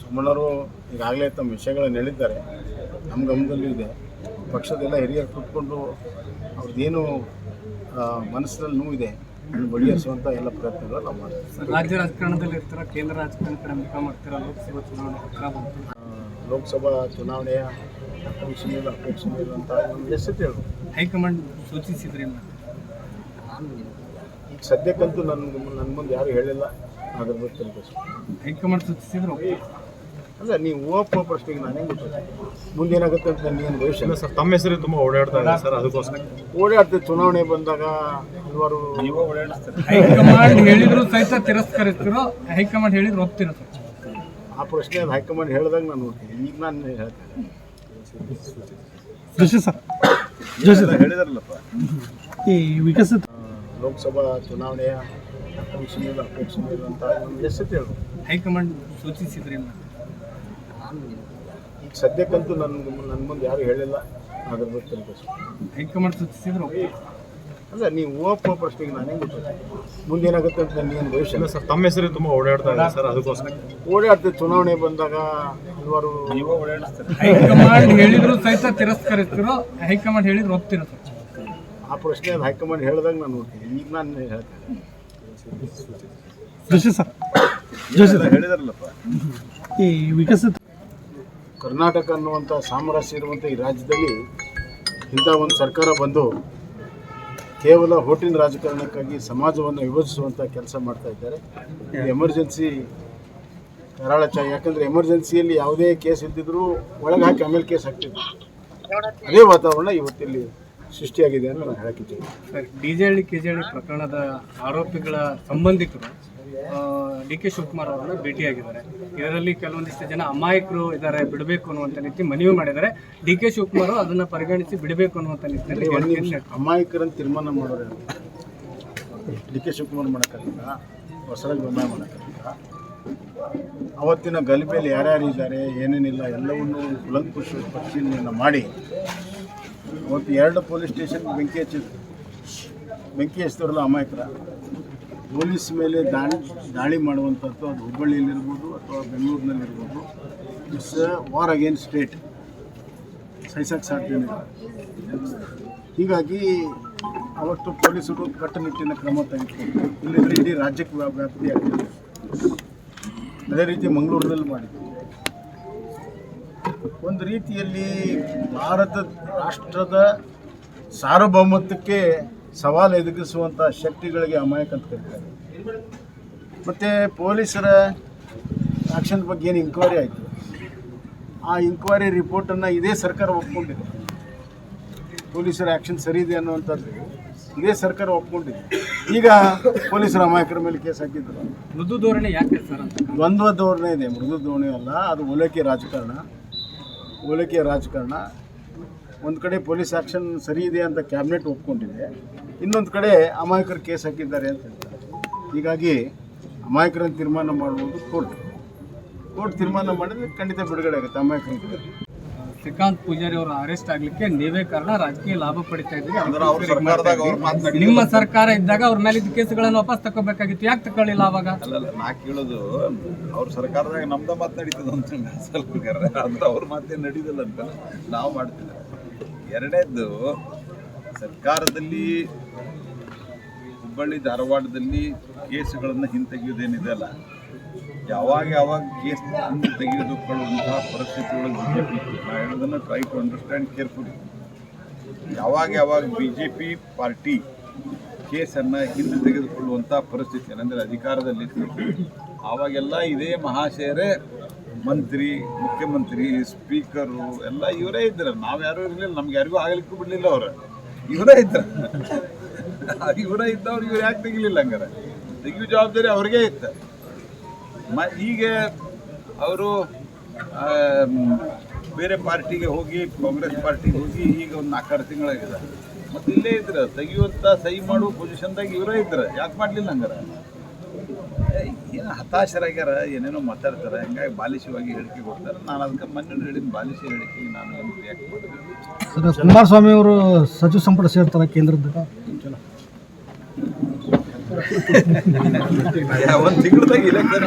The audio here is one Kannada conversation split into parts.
ಸೋಮಣ್ಣವರು ಈಗಾಗಲೇ ತಮ್ಮ ವಿಷಯಗಳನ್ನು ಹೇಳಿದ್ದಾರೆ. ನಮ್ಮ ಗಮನದಲ್ಲೂ ಇದೆ. ಪಕ್ಷದೆಲ್ಲ ಹಿರಿಯರು ಕೂತ್ಕೊಂಡು ಅವ್ರದ್ದೇನು ಮನಸ್ಸಿನಲ್ಲಿ ನೋವಿದೆ ಅದನ್ನು ಬಗೆಹರಿಸುವಂಥ ಎಲ್ಲ ಪ್ರಯತ್ನಗಳು ನಾವು ಮಾಡ್ತೀವಿ. ರಾಜ್ಯ ರಾಜಕಾರಣದಲ್ಲಿ ಇರ್ತಾರ? ಕೇಂದ್ರ ರಾಜಕಾರಣ ಕಡೆ ಮುಖ ಮಾಡ್ತೀರಾ? ಲೋಕಸಭಾ ಚುನಾವಣೆ ಹತ್ರ ಬಂತು. ಲೋಕಸಭಾ ಚುನಾವಣೆಯ ಅಪೇಕ್ಷಣೀಯ ಅಪೇಕ್ಷಣೀಯ ಅಂತ ಒಂದು ಎಷ್ಟು ಹೇಳ್ಬೋದು. ಹೈಕಮಾಂಡ್ ಸೂಚಿಸಿದ್ರಿ ಈಗ ಸದ್ಯಕ್ಕಂತೂ ನನ್ನ ನನ್ನ ಮುಂದೆ ಯಾರು ಹೇಳಿಲ್ಲ. ಅದ್ರ ಬಗ್ಗೆ ಹೈಕಮಾಂಡ್ ಸೂಚಿಸಿದ್ರು? ಅಲ್ಲ ನೀವು ಓಪೋ ಪ್ರಶ್ನೆಗೆ ನಾನು ಹೆಂಗೆ ಗೊತ್ತಿಲ್ಲ ಮುಂದೇನಾಗುತ್ತೆ ಅಂತ ನನಗೇನು ಭವಿಷ್ಯ ಇಲ್ಲ ಸರ್ ತಮ್ಮ ಹೆಸರು ತುಂಬ ಓಡಾಡ್ತಾ ಇದೆ ಸರ್ ಅದಕ್ಕೋಸ್ಕರ. ಓಡಾಡ್ತೀವಿ ಚುನಾವಣೆ ಬಂದಾಗ ಹಲವಾರು ಹೈಕಮಾಂಡ್ ಹೇಳಿದ್ರು ಸಹಿತ ತಿರಸ್ಕರಿಸ್ತಿರೋ ಹೈಕಮಾಂಡ್ ಹೇಳಿದ್ರು ಒಪ್ತಿರೋ ಸರ್? ಆ ಪ್ರಶ್ನೆ ಅದು ಹೈಕಮಾಂಡ್ ಹೇಳಿದಾಗ ನಾನು ನೋಡ್ತೀನಿ. ಈಗ ನಾನು ಹೇಳ್ತೇನೆ. ಜೋಶಿ ಸರ್. ಜೋಶಿ ಸರ್. ಹೇಳಿದಾರಲ್ಲಪ್ಪ. ಈ ವಿಕಸಿತ ಲೋಕಸಭಾ ಚುನಾವಣೆಯ ಅಪೇಕ್ಷಣೀಯ ಅಪೇಕ್ಷಣೀಯ ಅಂತ ಎಷ್ಟು ಹೇಳ್ಬೋದು ಹೈಕಮಾಂಡ್ ಸೂಚಿಸಿದ್ರಿ ನಾನು ಈಗ ಸದ್ಯಕ್ಕಂತೂ ನನ್ನ ನನ್ನ ಮುಂದೆ ಯಾರು ಹೇಳಿಲ್ಲ. ಅದ್ರ ಬಗ್ಗೆ ತಿಳ್ಕೊಂಡು ಹೈಕಮಾಂಡ್ ಸೂಚಿಸಿದ್ರು. ಅಲ್ಲ ನೀವು ಓಪೋ ಪ್ರಶ್ನೆಗೆ ನಾನು ಹೆಂಗೆ ಮುಂದೆ ಮುಂದೇನಾಗುತ್ತೆ ಅಂತ ನನಗೇನು ಭವಿಷ್ಯ ಇಲ್ಲ. ಸರ್ ತಮ್ಮ ಹೆಸರು ತುಂಬ ಓಡಾಡ್ತಾ ಇದೆ ಸರ್ ಅದಕ್ಕೋಸ್ಕರ. ಓಡಾಡ್ತೀವಿ ಚುನಾವಣೆ ಬಂದಾಗ ಹಲವಾರು ಹೈಕಮಾಂಡ್ ಹೇಳಿದ್ರು ಸಹಿತ ತಿರಸ್ಕರಿಸ್ತಿರೋ ಹೈಕಮಾಂಡ್ ಹೇಳಿದ್ರು ಒಪ್ತಿರೋ ಸರ್. ಆ ಪ್ರಶ್ನೆ ಅದು ಹೈಕಮಾಂಡ್ ಹೇಳಿದಾಗ ನಾನು ನೋಡ್ತೀನಿ. ಈಗ ನಾನು ಹೇಳ್ತೇನೆ. ಜೋಶಿ ಸರ್. ಜೋಶಿ ಸರ್. ಹೇಳಿದಾರಲ್ಲಪ್ಪ. ಈ ವಿಕಸಿತ ಕರ್ನಾಟಕ ಅನ್ನುವಂಥ ಸಾಮರಸ್ಯ ಇರುವಂಥ ಈ ರಾಜ್ಯದಲ್ಲಿ ಇಂಥ ಒಂದು ಸರ್ಕಾರ ಬಂದು ಕೇವಲ ಹೋಟಿನ ರಾಜಕಾರಣಕ್ಕಾಗಿ ಸಮಾಜವನ್ನು ವಿಭಜಿಸುವಂಥ ಕೆಲಸ ಮಾಡ್ತಾ ಇದ್ದಾರೆ. ಎಮರ್ಜೆನ್ಸಿ ಕರಾಳ ಚ ಯಾಕಂದರೆ ಎಮರ್ಜೆನ್ಸಿಯಲ್ಲಿ ಯಾವುದೇ ಕೇಸ್ ಇದ್ದಿದ್ರೂ ಒಳಗೆ ಹಾಕಿ ಆಮೇಲೆ ಕೇಸ್ ಹಾಕ್ತಿದ್ರು ಅದೇ ವಾತಾವರಣ ಇವತ್ತಿಲ್ಲಿ ಸೃಷ್ಟಿಯಾಗಿದೆ ಅಂತ ನಾನು ಹೇಳಕ್ಕಿದ್ದೀನಿ ಕೆ ಜೆ ಹಳ್ಳಿ ಪ್ರಕರಣದ ಆರೋಪಿಗಳ ಸಂಬಂಧಿಕರು ಡಿ ಕೆ ಶಿವಕುಮಾರ್ ಅವರನ್ನ ಭೇಟಿಯಾಗಿದ್ದಾರೆ. ಇದರಲ್ಲಿ ಕೆಲವೊಂದಿಷ್ಟು ಜನ ಅಮಾಯಕರು ಇದ್ದಾರೆ ಬಿಡಬೇಕು ಅನ್ನುವಂಥ ರೀತಿ ಮನವಿ ಮಾಡಿದ್ದಾರೆ. ಡಿ ಕೆ ಶಿವಕುಮಾರ್ ಅದನ್ನು ಪರಿಗಣಿಸಿ ಬಿಡಬೇಕು ಅನ್ನುವಂಥ ನಿಟ್ಟಿನಲ್ಲಿ ಅಮಾಯಕರನ್ನು ತೀರ್ಮಾನ ಮಾಡೋರು? ಡಿ ಕೆ ಶಿವಕುಮಾರ್ ಮಾಡೋಕ್ಕಾಗಿಲ್ಲ ಹೊಸರಾಗಿ ಬೊಮ್ಮಾಯಿ ಮಾಡೋಕ್ಕಾಗಿಲ್ಲ ಅವತ್ತಿನ ಗಲಭೆಯಲ್ಲಿ ಯಾರ್ಯಾರು ಇದ್ದಾರೆ ಏನೇನಿಲ್ಲ ಎಲ್ಲವನ್ನೂ ಕುಲಂಕುಷ ಪರಿಶೀಲನೆಯನ್ನು ಮಾಡಿ ಅವತ್ತು ಎರಡು ಪೊಲೀಸ್ ಸ್ಟೇಷನ್ ಬೆಂಕಿ ಹಚ್ಚಿದ್ರು ಬೆಂಕಿ ಹಚ್ಚಿದ್ರಲ್ಲ ಅಮಾಯಕರ? ಪೊಲೀಸ್ ಮೇಲೆ ದಾಳಿ ದಾಳಿ ಮಾಡುವಂಥದ್ದು ಅದು ಹುಬ್ಬಳ್ಳಿಯಲ್ಲಿರ್ಬೋದು ಅಥವಾ ಬೆಂಗಳೂರಿನಲ್ಲಿರ್ಬೋದು. ಇಟ್ಸ್ ವಾರ್ ಅಗೇನ್ ಸ್ಟೇಟ್ ಸಹಿಸಕ್ಕೆ ಸಾಧ್ಯ ಹೀಗಾಗಿ ಅವತ್ತು ಪೊಲೀಸರು ಕಟ್ಟುನಿಟ್ಟಿನ ಕ್ರಮ ತೆಗೆದುಕೊಂಡು ಇಲ್ಲಿದ್ರೆ ಇಡೀ ರಾಜ್ಯಕ್ಕೆ ವ್ಯಾಪ್ತಿಯಾಗಿದೆ ಅದೇ ರೀತಿ ಮಂಗಳೂರಿನಲ್ಲಿ ಮಾಡಿದ್ವಿ ಒಂದು ರೀತಿಯಲ್ಲಿ ಭಾರತ ರಾಷ್ಟ್ರದ ಸಾರ್ವಭೌಮತ್ವಕ್ಕೆ ಸವಾಲು ಎದುರಿಸುವಂಥ ಶಕ್ತಿಗಳಿಗೆ ಅಮಾಯಕ ಅಂತ ಕರೀತಾರೆ. ಮತ್ತು ಪೊಲೀಸರ ಆಕ್ಷನ್ ಬಗ್ಗೆ ಏನು ಇಂಕ್ವೈರಿ ಆಯಿತು? ಆ ಇಂಕ್ವೈರಿ ರಿಪೋರ್ಟನ್ನು ಇದೇ ಸರ್ಕಾರ ಒಪ್ಕೊಂಡಿದೆ. ಪೊಲೀಸರ ಆ್ಯಕ್ಷನ್ ಸರಿ ಇದೆ ಅನ್ನುವಂಥದ್ದು ಇದೇ ಸರ್ಕಾರ ಒಪ್ಕೊಂಡಿದೆ. ಈಗ ಪೊಲೀಸರ ಅಮಾಯಕರ ಮೇಲೆ ಕೇಸ್ ಹಾಕಿದ್ರು. ಮೃದು ಧೋರಣೆ ಯಾಕೆ ಸರ್ ದ್ವಂದ್ವ ಧೋರಣೆ ಇದೆ. ಮೃದು ಧೋರಣೆ ಅಲ್ಲ ಅದು ಓಲೈಕೆ ರಾಜಕಾರಣ. ಓಲೈಕೆ ರಾಜಕಾರಣ. ಒಂದು ಕಡೆ ಪೊಲೀಸ್ ಆ್ಯಕ್ಷನ್ ಸರಿ ಇದೆ ಅಂತ ಕ್ಯಾಬಿನೆಟ್ ಒಪ್ಕೊಂಡಿದೆ ಇನ್ನೊಂದು ಕಡೆ ಅಮಾಯಕರು ಕೇಸ್ ಹಾಕಿದ್ದಾರೆ ಅಂತ ಹೇಳ್ತಾರೆ. ಹೀಗಾಗಿ ಅಮಾಯಕರನ್ನು ತೀರ್ಮಾನ ಮಾಡುವುದು ಕೋರ್ಟ್. ಕೋರ್ಟ್ ತೀರ್ಮಾನ ಮಾಡಿದ್ರೆ ಖಂಡಿತ ಬಿಡುಗಡೆ ಆಗುತ್ತೆ ಅಮಾಯಕರಿಗೆ. ಶ್ರೀಕಾಂತ್ ಪೂಜಾರಿ ಅವರು ಅರೆಸ್ಟ್ ಆಗ್ಲಿಕ್ಕೆ ನೀವೇ ಕಾರಣ ರಾಜಕೀಯ ಲಾಭ ಪಡಿತಾ ಇದ್ರಿ ಅಂದ್ರೆ ಅವ್ರ ಸರ್ಕಾರದಾಗ ಅವ್ರ ಮಾತನಾಡಿ ನಿಮ್ಮ ಸರ್ಕಾರ ಇದ್ದಾಗ ಅವ್ರ ಮೇಲೆ ಕೇಸುಗಳನ್ನು ವಾಪಸ್ ತಗೋಬೇಕಾಗಿತ್ತು ಯಾಕೆ ತಗೊಳ್ಳಿಲ್ಲ ಅವಾಗ? ಅಲ್ಲಲ್ಲ ನಾ ಕೇಳೋದು ಅವ್ರ ಸರ್ಕಾರದಾಗ ನಮ್ದ ಮಾತು ನಡೀತದ ಅಂತ ಅವ್ರ ಮಾತೇ ನಡೀದಲ್ಲ ಅಂತ ನಾವು ಮಾಡ್ತಿದ್ದೇವೆ ಎರಡನೇದ್ದು ಸರ್ಕಾರದಲ್ಲಿ ಹುಬ್ಬಳ್ಳಿ ಧಾರವಾಡದಲ್ಲಿ ಕೇಸುಗಳನ್ನು ಹಿಂತೆಗೆಯೋದೇನಿದೆ ಅಲ್ಲ? ಯಾವಾಗ ಯಾವಾಗ ಕೇಸ್ ಹಿಂದೆ ತೆಗೆದುಕೊಳ್ಳುವಂತಹ ಪರಿಸ್ಥಿತಿಗಳು ಬಿ ಜೆ ಪಿ ನಾ ಹೇಳೋದನ್ನು ಟ್ರೈ ಟು ಅಂಡರ್ಸ್ಟ್ಯಾಂಡ್ ಕೇರ್ಫುಲಿ ಯಾವಾಗ ಯಾವಾಗ ಬಿ ಜೆ ಪಿ ಪಾರ್ಟಿ ಕೇಸನ್ನು ಹಿಂದೆ ತೆಗೆದುಕೊಳ್ಳುವಂಥ ಪರಿಸ್ಥಿತಿ, ಏನಂದರೆ ಅಧಿಕಾರದಲ್ಲಿತ್ತು. ಆವಾಗೆಲ್ಲ ಇದೇ ಮಹಾಶಯರೇ ಮಂತ್ರಿ, ಮುಖ್ಯಮಂತ್ರಿ ಸ್ಪೀಕರು ಎಲ್ಲ ಇವರೇ ಇದ್ದಾರೆ. ನಾವು ಯಾರೂ ಇರಲಿಲ್ಲ, ನಮ್ಗೆ ಯಾರಿಗೂ ಆಗಲಿಕ್ಕೂ ಬಿಡಲಿಲ್ಲ ಅವರು. ಇವರೇ ಇದ್ದಾರೆ. ಇವರೇ ಇದ್ದವ್ರು ಇವ್ರು ಯಾಕೆ ತೆಗಿಲಿಲ್ಲ ಹಂಗಾರೆ? ತೆಗಿಯೋ ಜವಾಬ್ದಾರಿ ಅವ್ರಿಗೆ ಇತ್ತು. ಮ ಈಗ ಅವರು ಬೇರೆ ಪಾರ್ಟಿಗೆ ಹೋಗಿ, ಕಾಂಗ್ರೆಸ್ ಪಾರ್ಟಿಗೆ ಹೋಗಿ ಈಗ ಒಂದು ನಾಲ್ಕಾರು ತಿಂಗಳಾಗಿದೆ. ಮತ್ತೆ ಇಲ್ಲೇ ಇದ್ರೆ ತೆಗಿಯುವಂಥ ಸಹಿ ಮಾಡುವ ಪೊಸಿಷನ್ದಾಗ ಇವರೇ ಇದ್ರ. ಯಾಕೆ ಮಾಡಲಿಲ್ಲ ಹಂಗಾರ? ಏನು ಹತಾಶರಾಗ್ಯಾರ ಏನೇನೋ ಮಾತಾಡ್ತಾರೆ ಹಂಗಾಗಿ ಬಾಲಿಶವಾಗಿ ಹೇಳಿಕೆ ಕೊಡ್ತಾರೆ. ನಾನು ಅದಕ್ಕೆ ಮೊನ್ನೆ ಹೇಳಿದ ಬಾಲಿಶ ಹೇಳಿಕೆ ನಾನು ಏನು ರಿಯಾಕ್ಟ್ ಮಾಡಿದೆ ಸರ್ ಕುಮಾರಸ್ವಾಮಿ ಅವರು ಸಚಿವ ಸಂಪುಟ ಸೇರ್ತಾರೆ ಕೇಂದ್ರದ ಒಂದು ತಿಂಗಳದಾಗ ಇಲೆಕ್ಷನ್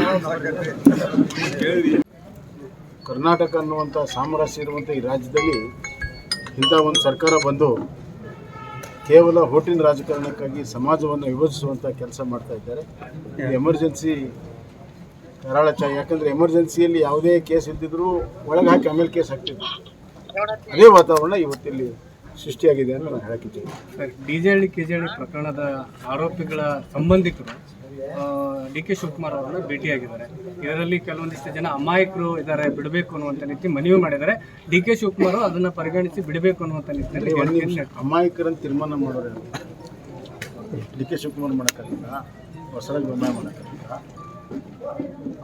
ಹೇಳಿ ಕರ್ನಾಟಕ ಅನ್ನುವಂಥ ಸಾಮರಸ್ಯ ಇರುವಂಥ ಈ ರಾಜ್ಯದಲ್ಲಿ ಇಂಥ ಒಂದು ಸರ್ಕಾರ ಬಂದು ಕೇವಲ ಹೋಟಿನ ರಾಜಕಾರಣಕ್ಕಾಗಿ ಸಮಾಜವನ್ನು ವಿಭಜಿಸುವಂಥ ಕೆಲಸ ಮಾಡ್ತಾ ಇದ್ದಾರೆ. ಎಮರ್ಜೆನ್ಸಿ ಕರಾಳ ಚ ಯಾಕಂದರೆ ಎಮರ್ಜೆನ್ಸಿಯಲ್ಲಿ ಯಾವುದೇ ಕೇಸ್ ಇದ್ದಿದ್ರೂ ಒಳಗೆ ಹಾಕಿ ಆಮೇಲೆ ಕೇಸ್ ಹಾಕ್ತಿದ್ರು. ಅದೇ ವಾತಾವರಣ ಇವತ್ತಿಲ್ಲಿ. ಸೃಷ್ಟಿಯಾಗಿದೆ ಅಂತ ನಾನು ಹೇಳಕ್ಕಿದ್ದೀನಿ. ಸರ್ ಡಿಜೆಹಳ್ಳಿ ಕೆಜೆಹಳ್ಳಿ ಪ್ರಕರಣದ ಆರೋಪಿಗಳ ಸಂಬಂಧಿಕರು ಡಿ ಕೆ ಶಿವಕುಮಾರ್ ಅವರನ್ನು ಭೇಟಿಯಾಗಿದ್ದಾರೆ. ಇದರಲ್ಲಿ ಕೆಲವೊಂದಿಷ್ಟು ಜನ ಅಮಾಯಕರು ಇದ್ದಾರೆ ಬಿಡಬೇಕು ಅನ್ನುವಂಥ ರೀತಿ ಮನವಿ ಮಾಡಿದ್ದಾರೆ. ಡಿ ಕೆ ಶಿವಕುಮಾರ್ ಅದನ್ನು ಪರಿಗಣಿಸಿ ಬಿಡಬೇಕು ಅನ್ನುವಂಥ ನಿಟ್ಟಿನಲ್ಲಿ ಅಮಾಯಕರನ್ನು ತೀರ್ಮಾನ ಮಾಡೋರು? ಡಿ ಕೆ ಶಿವಕುಮಾರ್ ಮಾಡೋಕ್ಕಾಗಿಲ್ಲ ಹೊಸರಾಗಿ ಬೊಮ್ಮಾಯಿ ಮಾಡೋಕ್ಕಾಗಿಲ್ಲ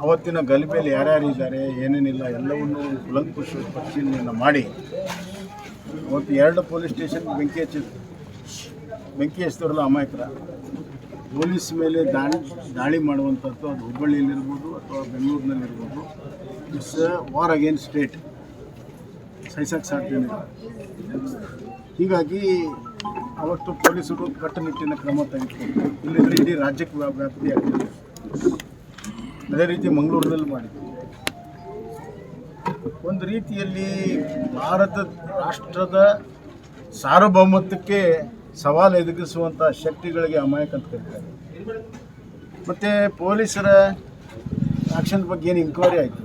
ಅವತ್ತಿನ ಗಲಭೆಯಲ್ಲಿ ಯಾರ್ಯಾರು ಇದ್ದಾರೆ ಏನೇನಿಲ್ಲ ಎಲ್ಲವನ್ನೂ ಕುಲಂಕುಶ ಪರಿಶೀಲನೆಯನ್ನು ಮಾಡಿ ಅವತ್ತು ಎರಡು ಪೊಲೀಸ್ ಸ್ಟೇಷನ್ ಬೆಂಕಿ ಹಚ್ಚಿದ್ರು ಬೆಂಕಿ ಹಚ್ಚಿದ್ರಲ್ಲ ಅಮಾಯಕರ. ಪೊಲೀಸ್ ಮೇಲೆ ದಾಳಿ ದಾಳಿ ಮಾಡುವಂಥದ್ದು ಅದು ಹುಬ್ಬಳ್ಳಿಯಲ್ಲಿರ್ಬೋದು ಅಥವಾ ಬೆಂಗಳೂರಿನಲ್ಲಿರ್ಬೋದು ಇಟ್ಸ್ ವಾರ್ ಅಗೇನ್ ಸ್ಟೇಟ್ ಸಹಿಸಕ್ಕೆ ಸಾಧ್ಯ ಹೀಗಾಗಿ ಅವತ್ತು ಪೊಲೀಸರು ಕಟ್ಟುನಿಟ್ಟಿನ ಕ್ರಮ ತೆಗೆದುಕೊಂಡು ಇಲ್ಲಿದ್ರೆ ಇಡೀ ರಾಜ್ಯಕ್ಕೆ ವ್ಯಾ- ವ್ಯಾಪ್ತಿ ಆಗ್ತದೆ ಅದೇ ರೀತಿ ಮಂಗಳೂರಿನಲ್ಲಿ ಮಾಡಿದ್ವಿ ಒಂದು ರೀತಿಯಲ್ಲಿ ಭಾರತ ರಾಷ್ಟ್ರದ ಸಾರ್ವಭೌಮತ್ವಕ್ಕೆ ಸವಾಲು ಎದುರಿಸುವಂಥ ಶಕ್ತಿಗಳಿಗೆ ಅಮಾಯಕ ಅಂತ ಕರೀತಾರೆ. ಮತ್ತು ಪೊಲೀಸರ ಆಕ್ಷನ್ ಬಗ್ಗೆ ಏನು ಇನ್ಕ್ವೈರಿ ಆಯಿತು?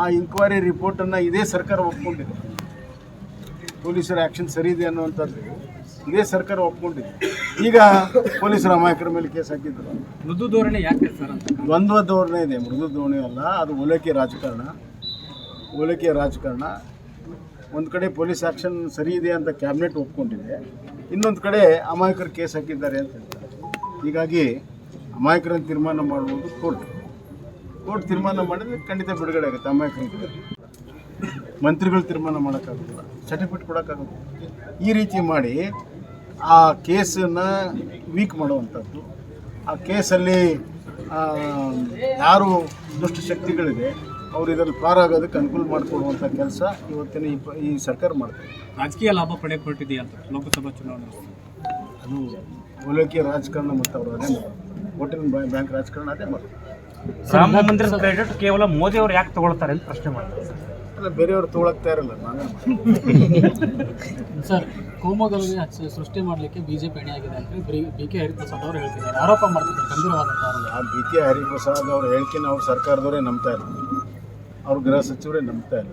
ಆ ಇನ್ಕ್ವೈರಿ ರಿಪೋರ್ಟನ್ನು ಇದೇ ಸರ್ಕಾರ ಒಪ್ಕೊಂಡಿದೆ. ಪೊಲೀಸರ ಆ್ಯಕ್ಷನ್ ಸರಿ ಇದೆ ಅನ್ನುವಂಥದ್ದು ಇದೇ ಸರ್ಕಾರ ಒಪ್ಕೊಂಡಿದೆ. ಈಗ ಪೊಲೀಸರ ಅಮಾಯಕರ ಮೇಲೆ ಕೇಸ್ ಹಾಕಿದ್ರು. ಮೃದು ಧೋರಣೆ ಯಾಕೆ ಸರ್ ದ್ವಂದ್ವ ಧೋರಣೆ ಇದೆ. ಮೃದು ಧೋರಣೆ ಅಲ್ಲ ಅದು ಓಲೈಕೆ ರಾಜಕಾರಣ. ಓಲೈಕೆ ರಾಜಕಾರಣ. ಒಂದು ಕಡೆ ಪೊಲೀಸ್ ಆ್ಯಕ್ಷನ್ ಸರಿ ಇದೆ ಅಂತ ಕ್ಯಾಬಿನೆಟ್ ಒಪ್ಕೊಂಡಿದೆ. ಇನ್ನೊಂದು ಕಡೆ ಅಮಾಯಕರು ಕೇಸ್ ಹಾಕಿದ್ದಾರೆ ಅಂತ ಹೇಳ್ತಾರೆ. ಹೀಗಾಗಿ ಅಮಾಯಕರನ್ನು ತೀರ್ಮಾನ ಮಾಡುವುದು ಕೋರ್ಟ್. ಕೋರ್ಟ್ ತೀರ್ಮಾನ ಮಾಡಿದ್ರೆ ಖಂಡಿತ ಬಿಡುಗಡೆ ಆಗುತ್ತೆ ಅಮಾಯಕರಿಗೆ. ಮಂತ್ರಿಗಳು ತೀರ್ಮಾನ ಮಾಡೋಕ್ಕಾಗೋದಿಲ್ಲ. ಸರ್ಟಿಫಿಕೇಟ್ ಕೊಡೋಕ್ಕಾಗುತ್ತೆ ಈ ರೀತಿ ಮಾಡಿ ಆ ಕೇಸನ್ನು ವೀಕ್ ಮಾಡುವಂಥದ್ದು. ಆ ಕೇಸಲ್ಲಿ ಯಾರು ದುಷ್ಟ ಶಕ್ತಿಗಳಿದೆ ಅವರು ಇದರಲ್ಲಿ ಪಾರಾಗೋದಕ್ಕೆ ಅನುಕೂಲ ಮಾಡಿಕೊಡುವಂಥ ಕೆಲಸ ಇವತ್ತಿನ ಈ ಪ- ಈ ಸರ್ಕಾರ ಮಾಡ್ತಾರೆ ರಾಜಕೀಯ ಲಾಭ ಪಡೆಯಕ್ಕೆ ಹೊರಟಿದೆಯಾ ಅಂತ ಲೋಕಸಭಾ ಚುನಾವಣೆ ಅದು ಓಲೈಕೆ ರಾಜಕಾರಣ ಮತ್ತು ಅವರು ಅದೇ ಹೋಟೆಲ್ ಬ್ಯಾಂಕ್ ರಾಜಕಾರಣ ಅದೇ ಮಾಡೋದು ರಾಮ ಮಂದಿರದ ಕ್ರೆಡಿಟ್ ಕೇವಲ ಮೋದಿ ಅವರು ಯಾಕೆ ತಗೊಳ್ತಾರೆ ಅಂತ ಪ್ರಶ್ನೆ ಮಾಡ್ತಾರೆ ಅಲ್ಲ ಬೇರೆಯವರು ತಗೊಳಕ್ತಾ ಇರಲ್ಲ ನಾನು ಸರ್ ಕೋಮಗಲಭೆ ಸೃಷ್ಟಿ ಮಾಡಲಿಕ್ಕೆ ಬಿಜೆಪಿ ಅಣಿಯಾಗಿದೆ ಅಂತ ಹೇಳಿ ಬಿ ಕೆ ಹರಿಪ್ರಸಾದ್ ಅವರು ಹೇಳ್ತಿದ್ದಾರೆ. ಆರೋಪ ಮಾಡ್ತಿದ್ದಾರೆ ಗಂಭೀರವಾದಂಥ ಆರೋಪ. ಆ ಬಿ ಕೆ ಹರಿಪ್ರಸಾದ್ ಅವ್ರ ಹೇಳ್ಕೆ ನಾವು ಸರ್ಕಾರದವರೇ ನಂಬ್ತಾ ಇಲ್ಲ ಅವ್ರ ಗೃಹ ಸಚಿವರೇ ನಂಬ್ತಾ ಇಲ್ಲ.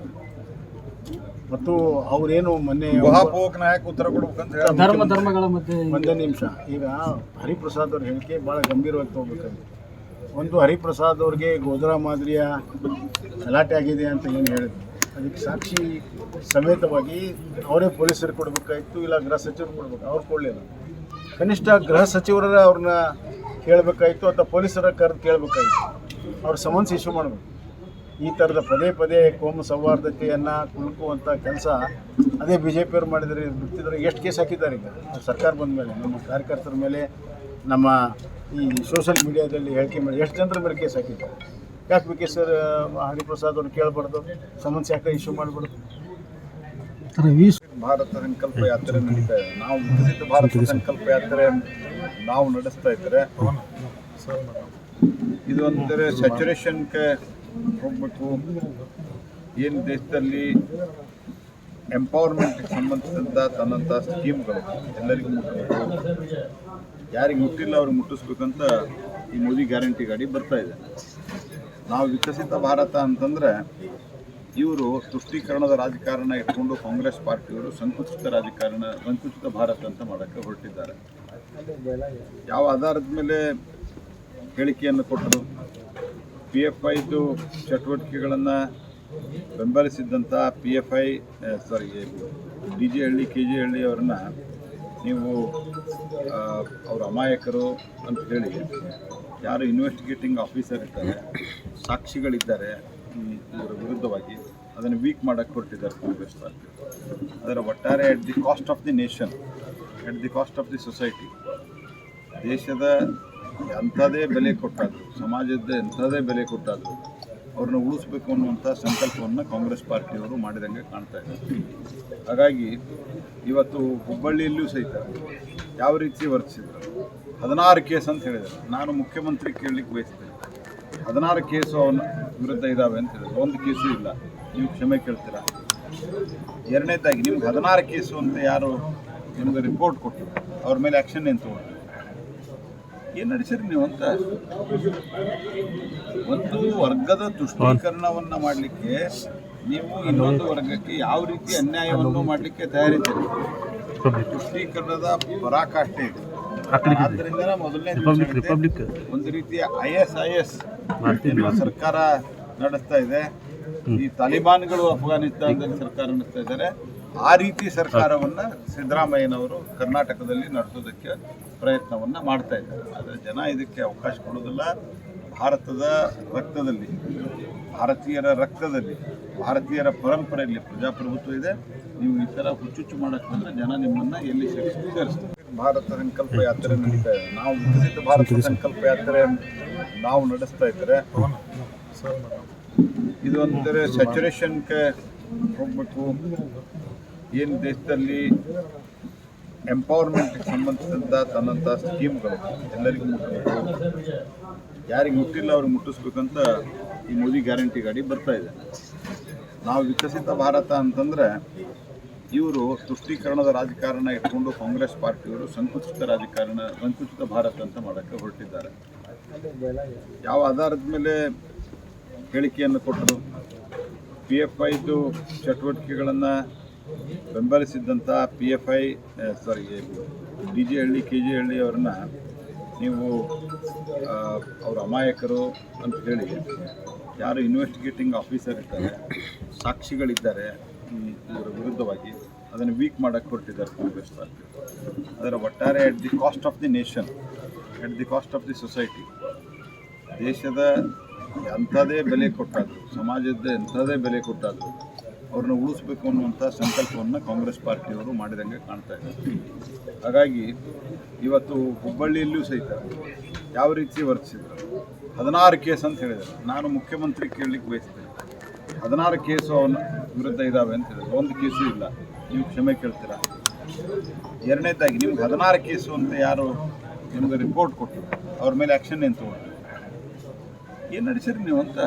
ಮತ್ತು ಅವರೇನು ಮೊನ್ನೆ ನಾಯಕ ಉತ್ತರ ಕೊಡ್ಬೇಕಂತ ಹೇಳಿ ಧರ್ಮ ಧರ್ಮಗಳ ಮಧ್ಯೆ ಒಂದೇ ನಿಮಿಷ. ಈಗ ಹರಿಪ್ರಸಾದ್ ಅವ್ರ ಹೇಳಿಕೆ ಭಾಳ ಗಂಭೀರವಾಗಿ ತಗೋಬೇಕಾಗಿದೆ. ಒಂದು ಹರಿಪ್ರಸಾದ್ ಅವ್ರಿಗೆ ಗೋಧ್ರಾ ಮಾದರಿಯ ಗಲಾಟೆ ಆಗಿದೆ ಅಂತ ಏನು ಹೇಳಿದ್ರು. ಅದಕ್ಕೆ ಸಾಕ್ಷಿ ಸಮೇತವಾಗಿ ಅವರೇ ಪೊಲೀಸರು ಕೊಡಬೇಕಾಗಿತ್ತು ಇಲ್ಲ ಗೃಹ ಸಚಿವರು ಕೊಡ್ಬೇಕು. ಅವ್ರು ಕೊಡಲಿಲ್ಲ. ಕನಿಷ್ಠ ಗೃಹ ಸಚಿವರ ಅವ್ರನ್ನ ಕೇಳಬೇಕಾಗಿತ್ತು ಅಥವಾ ಪೊಲೀಸರ ಕರೆದು ಕೇಳಬೇಕಾಗಿತ್ತು ಅವ್ರ ಸಮನ್ಸ್ ಇಶ್ಯೂ ಮಾಡಬೇಕು. ಈ ಥರದ ಪದೇ ಪದೇ ಕೋಮು ಸೌಹಾರ್ದತೆಯನ್ನು ಕುಲುಕುವಂಥ ಕೆಲಸ ಅದೇ ಬಿ ಜೆ ಪಿಯವ್ರು ಮಾಡಿದರೆ ಬಿಟ್ಟಿದ್ರೆ ಎಷ್ಟು ಕೇಸ್ ಹಾಕಿದ್ದಾರೆ ಈಗ? ಸರ್ಕಾರ ಬಂದ ಮೇಲೆ ನಮ್ಮ ಕಾರ್ಯಕರ್ತರ ಮೇಲೆ ನಮ್ಮ ಈ ಸೋಷಿಯಲ್ ಮೀಡಿಯಾದಲ್ಲಿ ಹೇಳಿಕೆ ಮಾಡಿ ಎಷ್ಟು ಜನರ ಮೇಲೆ ಕೇಸ್ ಹಾಕಿದ್ದಾರೆ? ಯಾಕೆ ಬಿ ಕೆ ಸರ್ ಹರಿಪ್ರಸಾದ್ ಅವ್ರು ಕೇಳಬಾರ್ದು? ಸಮನ್ಸ್ ಯಾಕೆ ಇಶ್ಯೂ ಮಾಡಬಾರ್ದು? ಭಾರತ ಸಂಕಲ್ಪ ಯಾತ್ರೆ ನಡೀತಾ ಇದೆ. ನಾವು ವಿಕಸಿತ ಭಾರತ ಸಂಕಲ್ಪ ಯಾತ್ರೆ ನಾವು ನಡೆಸ್ತಾ ಇದ್ದಾರೆ ಇದು ಒಂಥರ ಸ್ಯಾಚುರೇಷನ್ಗೆ ಹೋಗ್ಬೇಕು ಏನು ದೇಶದಲ್ಲಿ ಎಂಪವರ್ಮೆಂಟ್ಗೆ ಸಂಬಂಧಿಸಿದಂಥ ತನ್ನಂಥ ಸ್ಕೀಮ್ಗಳು ಎಲ್ಲರಿಗೂ ಮುಟ್ಟಬೇಕು ಯಾರಿಗೆ ಮುಟ್ಟಿಲ್ಲ ಅವ್ರಿಗೆ ಮುಟ್ಟಿಸ್ಬೇಕಂತ ಈ ಮೋದಿ ಗ್ಯಾರಂಟಿ ಗಾಡಿ ಬರ್ತಾ ಇದೆ. ನಾವು ವಿಕಸಿತ ಭಾರತ ಅಂತಂದ್ರೆ ಇವರು ತುಷ್ಟೀಕರಣದ ರಾಜಕಾರಣ ಇಟ್ಕೊಂಡು ಕಾಂಗ್ರೆಸ್ ಪಾರ್ಟಿಯವರು ಸಂಕುಚಿತ ರಾಜಕಾರಣ, ಸಂಕುಚಿತ ಭಾರತ ಅಂತ ಮಾಡೋಕ್ಕೆ ಹೊರಟಿದ್ದಾರೆ. ಯಾವ ಆಧಾರದ ಮೇಲೆ ಹೇಳಿಕೆಯನ್ನು ಕೊಟ್ಟರು? ಪಿ ಎಫ್ ಐದು ಚಟುವಟಿಕೆಗಳನ್ನು ಬೆಂಬಲಿಸಿದ್ದಂಥ P F I sorry D G Halli K G Halli ಅವ್ರನ್ನ ನೀವು ಅವರು ಅಮಾಯಕರು ಅಂತ ಹೇಳಿ ಯಾರು ಇನ್ವೆಸ್ಟಿಗೇಟಿಂಗ್ ಆಫೀಸರ್ ಇದ್ದಾರೆ ಸಾಕ್ಷಿಗಳಿದ್ದಾರೆ ಇವರ ವಿರುದ್ಧವಾಗಿ ಅದನ್ನು ವೀಕ್ ಮಾಡೋಕ್ಕೆ ಹೊರಟಿದ್ದಾರೆ ಕಾಂಗ್ರೆಸ್ ಪಾರ್ಟಿ ಅದರ ಒಟ್ಟಾರೆ at the cost of the nation at the cost of the society ದೇಶದ ಎಂಥದೇ ಬೆಲೆ ಕೊಟ್ಟಾದ್ರು ಸಮಾಜದ ಎಂಥದೇ ಬೆಲೆ ಕೊಟ್ಟಾದ್ರು, ಅವ್ರನ್ನ ಉಳಿಸ್ಬೇಕು ಅನ್ನುವಂಥ ಸಂಕಲ್ಪವನ್ನು ಕಾಂಗ್ರೆಸ್ ಪಾರ್ಟಿಯವರು ಮಾಡಿದಂಗೆ ಕಾಣ್ತಾ ಇದೆ. ಹಾಗಾಗಿ ಇವತ್ತು ಹುಬ್ಬಳ್ಳಿಯಲ್ಲಿಯೂ ಸಹಿತ ಯಾವ ರೀತಿ ವರ್ತಿಸಿದ್ರು? ಹದಿನಾರು ಕೇಸ್ ಅಂತ ಹೇಳಿದರು. ನಾನು ಮುಖ್ಯಮಂತ್ರಿ ಕೇಳಲಿಕ್ಕೆ ಬಯಸ್ತೇನೆ. ಹದಿನಾರು ಕೇಸು ಅವನ ವಿರುದ್ಧ ಇದ್ದಾವೆ ಅಂತ ಹೇಳಿದ್ರು. ಒಂದು ಕೇಸು ಇಲ್ಲ. ನೀವು ಕ್ಷಮೆ ಕೇಳ್ತೀರಾ? ಎರಡನೇದಾಗಿ, ನಿಮ್ಗೆ ಹದಿನಾರು ಕೇಸು ಅಂತ ಯಾರು ನಿಮಗೆ ರಿಪೋರ್ಟ್ ಕೊಟ್ಟರು ಅವ್ರ ಮೇಲೆ ಆ್ಯಕ್ಷನ್ ಏನು ತಗೊಂಡ್ರು? ಏನು ನಡೆಸಿರಿ ನೀವು ಅಂತ? ಒಂದು ವರ್ಗದ ತುಷ್ಟೀಕರಣವನ್ನ ಮಾಡಲಿಕ್ಕೆ ನೀವು ಇನ್ನೊಂದು ವರ್ಗಕ್ಕೆ ಯಾವ ರೀತಿ ಅನ್ಯಾಯವನ್ನು ಮಾಡಲಿಕ್ಕೆ ತಯಾರಿದ್ದೀರಿ? ತುಷ್ಟೀಕರಣದ ಪರಾಕಾಷ್ಠೆ ಇದೆ. ಆದ್ರಿಂದ ಮೊದಲನೇ ಒಂದು ರೀತಿಯ ಐ ಎಸ್ ಐ ಎಸ್ ಸರ್ಕಾರ ನಡೆಸ್ತಾ ಇದೆ. ಈ ತಾಲಿಬಾನ್ಗಳು ಅಫ್ಘಾನಿಸ್ತಾನದಲ್ಲಿ ಸರ್ಕಾರ ನಡೆಸ್ತಾ ಇದ್ದಾರೆ. ಆ ರೀತಿ ಸರ್ಕಾರವನ್ನ ಸಿದ್ದರಾಮಯ್ಯನವರು ಕರ್ನಾಟಕದಲ್ಲಿ ನಡೆಸೋದಕ್ಕೆ ಪ್ರಯತ್ನವನ್ನ ಮಾಡ್ತಾ ಇದ್ದಾರೆ. ಆದರೆ ಜನ ಇದಕ್ಕೆ ಅವಕಾಶ ಕೊಡೋದಿಲ್ಲ ಭಾರತದ ರಕ್ತದಲ್ಲಿ ಭಾರತೀಯರ ರಕ್ತದಲ್ಲಿ ಭಾರತೀಯರ ಪರಂಪರೆಯಲ್ಲಿ ಪ್ರಜಾಪ್ರಭುತ್ವ ಇದೆ. ನೀವು ಈ ಥರ ಹುಚ್ಚುಚ್ಚು ಮಾಡಕ್ಕೆ ಬಂದರೆ ಜನ ನಿಮ್ಮನ್ನು ಎಲ್ಲಿ ಸೇರಿಸ್ತಾರೆ ಭಾರತ ಸಂಕಲ್ಪ ಯಾತ್ರೆ ನಡೀತಾ ಇದೆ. ನಾವು ವಿಕಸಿತ ಭಾರತ ಸಂಕಲ್ಪ ಯಾತ್ರೆ. ನಾವು ನಡೆಸ್ತಾ ಇದ್ದರೆ. ಇದು ಒಂಥರ ಸ್ಯಾಚುರೇಷನ್ಗೆ ಹೋಗ್ಬೇಕು. ಏನು ದೇಶದಲ್ಲಿ ಎಂಪವರ್ಮೆಂಟ್ಗೆ ಸಂಬಂಧಿಸಿದಂಥ ತನ್ನಂಥ ಸ್ಕೀಮ್ಗಳು ಎಲ್ಲರಿಗೂ ಮುಟ್ಟಬೇಕು ಯಾರಿಗೆ ಮುಟ್ಟಿಲ್ಲ ಅವ್ರಿಗೆ ಮುಟ್ಟಿಸ್ಬೇಕಂತ ಈ ಮೋದಿ ಗ್ಯಾರಂಟಿ ಗಾಡಿ ಬರ್ತಾ ಇದೆ. ನಾವು ವಿಕಸಿತ ಭಾರತ ಅಂತಂದ್ರೆ ಇವರು ತುಷ್ಟೀಕರಣದ ರಾಜಕಾರಣ ಇಟ್ಕೊಂಡು ಕಾಂಗ್ರೆಸ್ ಪಾರ್ಟಿಯವರು ಸಂಕುಚಿತ ರಾಜಕಾರಣ, ಸಂಕುಚಿತ ಭಾರತ ಅಂತ ಮಾಡೋಕ್ಕೆ ಹೊರಟಿದ್ದಾರೆ. ಯಾವ ಆಧಾರದ ಮೇಲೆ ಹೇಳಿಕೆಯನ್ನು ಕೊಟ್ಟರು? ಪಿ ಎಫ್ ಐದು ಚಟುವಟಿಕೆಗಳನ್ನು ಬೆಂಬಲಿಸಿದ್ದಂಥ P F I sorry D G Halli K G Halli ಅವ್ರನ್ನ ನೀವು ಅವರು ಅಮಾಯಕರು ಅಂತ ಹೇಳಿ ಯಾರು ಇನ್ವೆಸ್ಟಿಗೇಟಿಂಗ್ ಆಫೀಸರ್ ಇದ್ದಾರೆ ಸಾಕ್ಷಿಗಳಿದ್ದಾರೆ ಇವರ ವಿರುದ್ಧವಾಗಿ ಅದನ್ನು ವೀಕ್ ಮಾಡೋಕ್ಕೆ ಹೊರಟಿದ್ದಾರೆ ಕಾಂಗ್ರೆಸ್ ಪಾರ್ಟಿ ಅದರ ಒಟ್ಟಾರೆ at the cost of the nation at the cost of the society ದೇಶದ ಎಂಥದೇ ಬೆಲೆ ಕೊಟ್ಟಾದ್ರು, ಸಮಾಜದ ಎಂಥದೇ ಬೆಲೆ ಕೊಟ್ಟಾದ್ರು ಅವ್ರನ್ನ ಉಳಿಸ್ಬೇಕು ಅನ್ನುವಂಥ ಸಂಕಲ್ಪವನ್ನು ಕಾಂಗ್ರೆಸ್ ಪಾರ್ಟಿಯವರು ಮಾಡಿದಂಗೆ ಕಾಣ್ತಾ ಇದೆ. ಹಾಗಾಗಿ ಇವತ್ತು ಹುಬ್ಬಳ್ಳಿಯಲ್ಲೂ ಸಹಿತ ಯಾವ ರೀತಿ ವರ್ತಿಸಿದ್ರು? ಹದಿನಾರು ಕೇಸ್ ಅಂತ ಹೇಳಿದರು ನಾನು ಮುಖ್ಯಮಂತ್ರಿ ಕೇಳಲಿಕ್ಕೆ ಬಯಸ್ತೇನೆ. ಹದಿನಾರು ಕೇಸು ಅವನ ವಿರುದ್ಧ ಇದ್ದಾವೆ ಅಂತ ಹೇಳಿದ್ರು. ಒಂದು ಕೇಸು ಇಲ್ಲ. ನೀವು ಕ್ಷಮೆ ಕೇಳ್ತೀರಾ? ಎರಡನೇದಾಗಿ, ನಿಮ್ಗೆ ಹದಿನಾರು ಕೇಸು ಅಂತ ಯಾರು ನಿಮಗೆ ರಿಪೋರ್ಟ್ ಕೊಟ್ಟಿದ್ದಾರೆ ಅವ್ರ ಮೇಲೆ ಆ್ಯಕ್ಷನ್ ಏನು ತಗೊಂಡ್ರು? ಏನು ನಡೆಸಿರಿ ನೀವು ಅಂತ?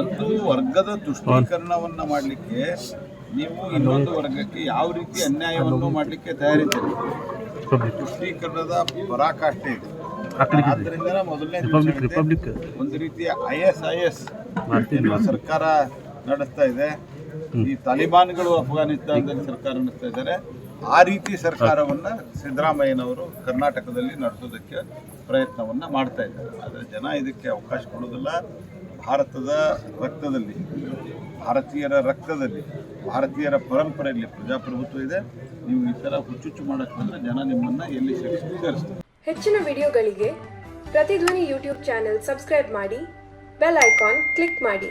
ಒಂದು ವರ್ಗದ ತುಷ್ಟೀಕರಣವನ್ನ ಮಾಡಲಿಕ್ಕೆ ನೀವು ಇನ್ನೊಂದು ವರ್ಗಕ್ಕೆ ಯಾವ ರೀತಿ ಅನ್ಯಾಯವನ್ನು ಮಾಡಲಿಕ್ಕೆ ತಯಾರಿದ್ದೀರಿ? ತುಷ್ಟೀಕರಣದ ಪರಾಕಾಷ್ಠೆ ಇದೆ. ಆದ್ರಿಂದ ಮೊದಲನೇ ಒಂದು ರೀತಿಯ ಐ ಎಸ್ ಐ ಎಸ್ ಸರ್ಕಾರ ನಡೆಸ್ತಾ ಇದೆ. ಈ ತಾಲಿಬಾನ್ಗಳು ಅಫ್ಘಾನಿಸ್ತಾನದಲ್ಲಿ ಸರ್ಕಾರ ನಡೆಸ್ತಾ ಇದ್ದಾರೆ. ಆ ರೀತಿ ಸರ್ಕಾರವನ್ನ ಸಿದ್ದರಾಮಯ್ಯನವರು ಕರ್ನಾಟಕದಲ್ಲಿ ನಡೆಸೋದಕ್ಕೆ ಪ್ರಯತ್ನವನ್ನ ಮಾಡ್ತಾ ಇದ್ದಾರೆ. ಆದರೆ ಜನ ಇದಕ್ಕೆ ಅವಕಾಶ ಕೊಡೋದಿಲ್ಲ ಭಾರತದ ರಕ್ತದಲ್ಲಿ, ಭಾರತೀಯರ ರಕ್ತದಲ್ಲಿ, ಭಾರತೀಯರ ಪರಂಪರೆಯಲ್ಲಿ ಪ್ರಜಾಪ್ರಭುತ್ವ ಇದೆ. ನೀವು ಈ ಥರ ಹುಚ್ಚುಚ್ಚು ಮಾಡಕ್ಕೆ ಜನ ನಿಮ್ಮನ್ನ ಎಲ್ಲಿ ಸೇರಿಸ್ ಸೇರಿಸ್ತಾರೆ. ಹೆಚ್ಚಿನ ವಿಡಿಯೋಗಳಿಗೆ ಪ್ರತಿಧ್ವನಿ ಯೂಟ್ಯೂಬ್ ಚಾನೆಲ್ ಸಬ್ಸ್ಕ್ರೈಬ್ ಮಾಡಿ, ಬೆಲ್ ಐಕಾನ್ ಕ್ಲಿಕ್ ಮಾಡಿ.